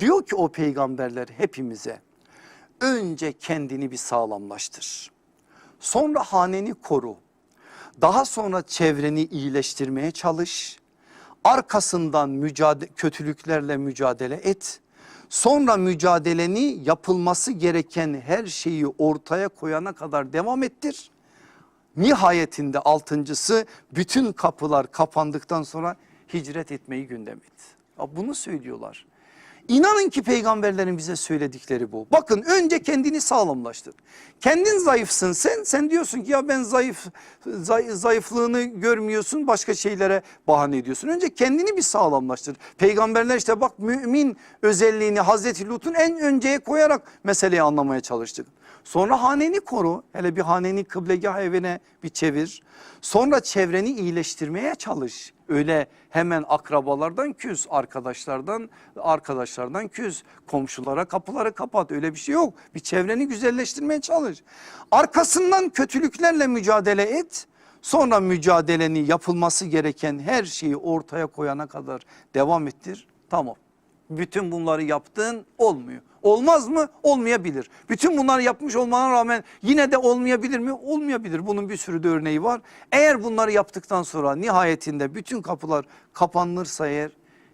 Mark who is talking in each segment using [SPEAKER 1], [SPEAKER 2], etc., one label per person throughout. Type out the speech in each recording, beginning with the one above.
[SPEAKER 1] Diyor ki o peygamberler hepimize önce kendini bir sağlamlaştır. Sonra haneni koru. Daha sonra çevreni iyileştirmeye çalış. Arkasından mücadele, kötülüklerle mücadele et. Sonra mücadeleni yapılması gereken her şeyi ortaya koyana kadar devam ettir. Nihayetinde altıncısı bütün kapılar kapandıktan sonra hicret etmeyi gündem et. Ya bunu söylüyorlar. İnanın ki peygamberlerin bize söyledikleri bu. Bakın önce kendini sağlamlaştır. Kendin zayıfsın sen. Sen diyorsun ki ya ben zayıf zay- zayıflığını görmüyorsun başka şeylere bahane ediyorsun. Önce kendini bir sağlamlaştır. Peygamberler işte bak mümin özelliğini Hazreti Lut'un en önceye koyarak meseleyi anlamaya çalıştık. Sonra haneni koru. Hele bir haneni kıblegah evine bir çevir. Sonra çevreni iyileştirmeye çalış. Öyle hemen akrabalardan küs, arkadaşlardan arkadaşlardan küs, komşulara kapıları kapat. Öyle bir şey yok. Bir çevreni güzelleştirmeye çalış. Arkasından kötülüklerle mücadele et. Sonra mücadeleni yapılması gereken her şeyi ortaya koyana kadar devam ettir. Tamam. Bütün bunları yaptın olmuyor. Olmaz mı? Olmayabilir. Bütün bunları yapmış olmana rağmen yine de olmayabilir mi? Olmayabilir. Bunun bir sürü de örneği var. Eğer bunları yaptıktan sonra nihayetinde bütün kapılar kapanırsa eğer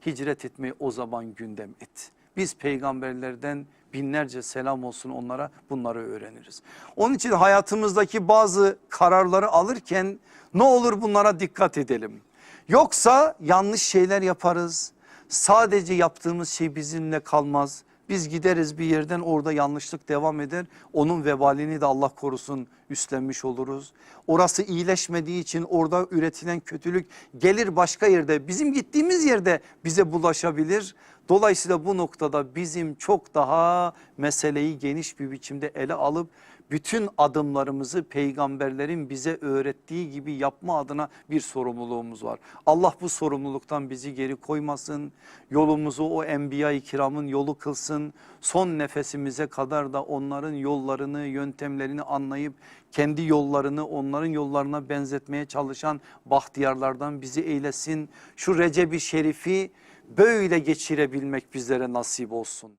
[SPEAKER 1] hicret etmeyi o zaman gündem et. Biz peygamberlerden binlerce selam olsun onlara bunları öğreniriz. Onun için hayatımızdaki bazı kararları alırken ne olur bunlara dikkat edelim. Yoksa yanlış şeyler yaparız. Sadece yaptığımız şey bizimle kalmaz. Biz gideriz bir yerden orada yanlışlık devam eder. Onun vebalini de Allah korusun üstlenmiş oluruz. Orası iyileşmediği için orada üretilen kötülük gelir başka yerde. Bizim gittiğimiz yerde bize bulaşabilir. Dolayısıyla bu noktada bizim çok daha meseleyi geniş bir biçimde ele alıp bütün adımlarımızı peygamberlerin bize öğrettiği gibi yapma adına bir sorumluluğumuz var. Allah bu sorumluluktan bizi geri koymasın. Yolumuzu o enbiya-i kiramın yolu kılsın. Son nefesimize kadar da onların yollarını, yöntemlerini anlayıp kendi yollarını onların yollarına benzetmeye çalışan bahtiyarlardan bizi eylesin. Şu Recep-i Şerif'i böyle geçirebilmek bizlere nasip olsun.